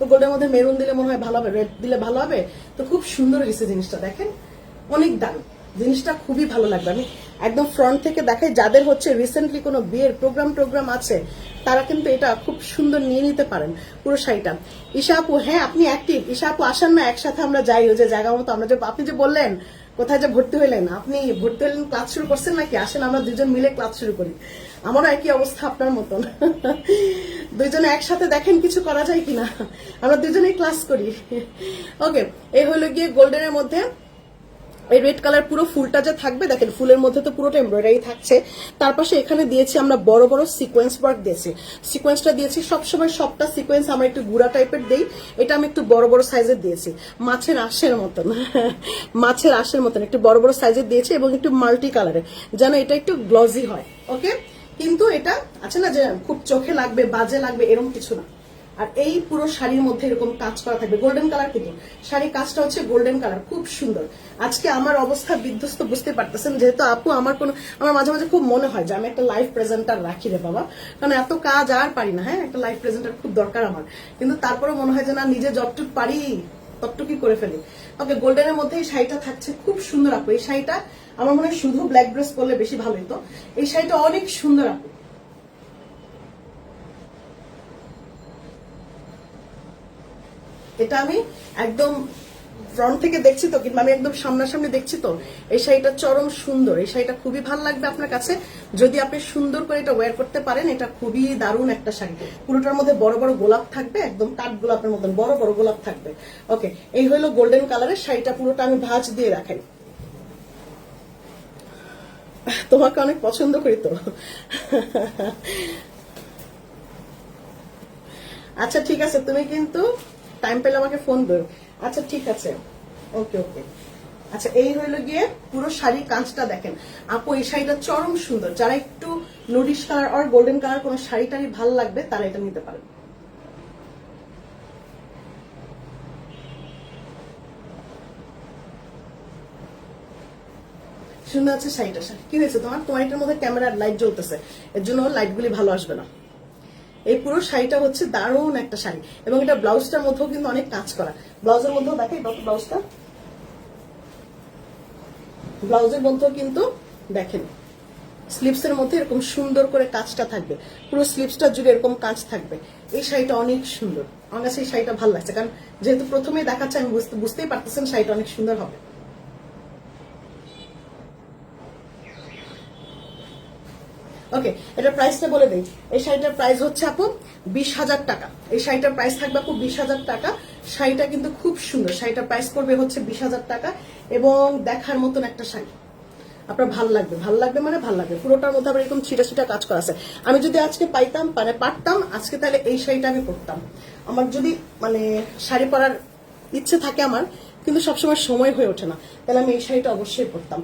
তো গোল্ডের মধ্যে মেরুন দিলে মনে হয় ভালো হবে রেড দিলে ভালো হবে। তো খুব সুন্দর হয়েছে জিনিসটা, দেখেন। অনেক দাম। জিনিসটা খুবই ভালো লাগবে। আমি একদম ফ্রন্ট থেকে দেখাই যাদের হচ্ছে রিসেন্টলি কোনো বিয়ের প্রোগ্রাম টোগ্রাম আছে, তারা কিন্তু এটা খুব সুন্দর নিয়ে নিতে পারেন পুরো শাড়িটা। ঈশা আপু হ্যাঁ আপনি অ্যাক্টিভ ঈশা আপু, আসেন না, একসাথে আমরা যাই, ওই যে জায়গা মতো আমরা যে আপনি যে বললেন, কোথায় যে ভর্তি হইলেন, আপনি ভর্তি হলেন ক্লাস শুরু করছেন নাকি? আসেন, আমরা দুজন মিলে ক্লাস শুরু করি। আমারও একই অবস্থা আপনার মতন। দুজনে একসাথে দেখেন কিছু করা যায় কিনা। আমরা দুজনেই ক্লাস করি। ওকে এই হলো গিয়ে গোল্ডেনের মধ্যে। এই রেড কালার পুরো ফুলটা যে থাকবে, দেখেন ফুলের মধ্যে তো পুরোটা এমব্রয়ডারি থাকছে। তার পাশে এখানে দিয়েছি আমরা বড় বড় সিকোয়েন্স ওয়ার্ক দিয়েছি। সিকোয়েন্সটা দিয়েছি, সবসময় সবটা সিকোয়েন্স আমরা একটু গুড়া টাইপের দেই, এটা আমি একটু বড় বড় সাইজের দিয়েছি। মাছের আঁশের মতন, মাছের আঁশের মতন, একটু বড় বড় সাইজের দিয়েছি এবং একটু মাল্টি কালারের যেন এটা একটু গ্লজি হয় ওকে কিন্তু এটা আছে না যে খুব চোখে লাগবে, বাজে লাগবে এরকম কিছু না। আর এই পুরো শাড়ির মধ্যে এরকম কাজ করা থাকবে। গোল্ডেন কালার কিন্তু। শাড়ির কাজটা হচ্ছে গোল্ডেন কালার খুব সুন্দর। আজকে আমার অবস্থা বিধ্বস্ত, বুঝতে পারতেছেন? যেহেতু আপু আমার কোনো আমার মাঝে মাঝে খুব মনে হয় যে আমি একটা লাইফ প্রেজেন্টার রাখি রে বাবা। কারণ এত কাজ আর পারি না হ্যাঁ? একটা লাইফ প্রেজেন্টার খুব দরকার আমার। কিন্তু তারপরে মনে হয় যে না, নিজে যতটুকু পারি, ততটুকুই করে ফেলি। ওকে গোল্ডেনের মধ্যে এই শাড়িটা থাকছে খুব সুন্দর আপু। এই শাড়িটা আমার মনে হয় শুধু ব্ল্যাক ড্রেস পরলে বেশি ভালো হতো এই শাড়িটা অনেক সুন্দর আপু। এটা আমি একদম ফ্রন্ট থেকে দেখছি তো, কিংবা আমি একদম সামনাসামনি দেখছি তো, এই শাড়িটা চরম সুন্দর, এই শাড়িটা খুবই ভালো লাগবে আপনার কাছে। যদি আপনি সুন্দর করে এটা ওয়্যার করতে পারেন, এটা খুবই দারুণ একটা শাড়ি। পুরোটার মধ্যে বড় বড় গোলাপ থাকবে, একদম কাঠ গোলাপের মতন, বড় বড় গোলাপ থাকবে। ওকে এই হলো গোল্ডেন কালারের শাড়িটা, পুরোটা আমি ভাঁজ দিয়ে রাখাই। তোমাকে অনেক পছন্দ করি তো। আচ্ছা ঠিক আছে, তুমি কিন্তু টাইম পেলে আমাকে ফোন করো আচ্ছা ঠিক আছে। ওকে ওকে আচ্ছা এই হইল গিয়ে পুরো শাড়ি কাঁচটা দেখেন। আপু, এই শাড়িটা চরম সুন্দর। যারা একটু নুডিশ কালার আর গোল্ডেন কালার কোনো শাড়ি টাড়ি ভালো লাগবে, তারা এটা নিতে পারেন। সুন্দর আছে শাড়িটা কি হয়েছে তোমার? তোমার এটার মধ্যে ক্যামেরার লাইট জ্বলতেছে। এর জন্য লাইটগুলি ভালো আসবে না। এই পুরো শাড়িটা হচ্ছে দারুণ একটা শাড়ি। এবং এটা ব্লাউজটার মধ্যেও কিন্তু অনেক কাজ করা। ব্লাউজের মধ্যেও দেখে ব্লাউজটা। ব্লাউজের মধ্যেও কিন্তু দেখেন স্লিপসের মধ্যে এরকম সুন্দর করে কাজটা থাকবে। পুরো স্লিপসটা জুড়ে এরকম কাজ থাকবে। এই শাড়িটা অনেক সুন্দর। আমার কাছে এই শাড়িটা ভালো লাগছে। কারণ যেহেতু প্রথমে দেখাচ্ছে, আমি বুঝতে বুঝতেই পারতেছেন শাড়িটা অনেক সুন্দর হবে। ওকে এটা প্রাইসটা বলে দিই। এই শাড়িটার প্রাইস হচ্ছে আপু বিশ হাজার টাকা। এই শাড়িটার প্রাইস থাকবে আপু বিশ হাজার টাকা। শাড়িটা কিন্তু খুব সুন্দর। শাড়িটার প্রাইস পড়বে হচ্ছে বিশ হাজার টাকা এবং দেখার মতন একটা শাড়ি। আপনার ভালো লাগবে। ভালো লাগবে মানে ভালো লাগবে। পুরোটার মধ্যে আবার এরকম ছিটা ছিটা কাজ করা আছে। আমি যদি আজকে পাইতাম মানে পারতাম, আজকে তাহলে এই শাড়িটা আমি পরতাম। আমার যদি মানে শাড়ি পরার ইচ্ছে থাকে আমার, কিন্তু সবসময় সময় হয়ে ওঠে না, তাহলে আমি এই শাড়িটা অবশ্যই পরতাম।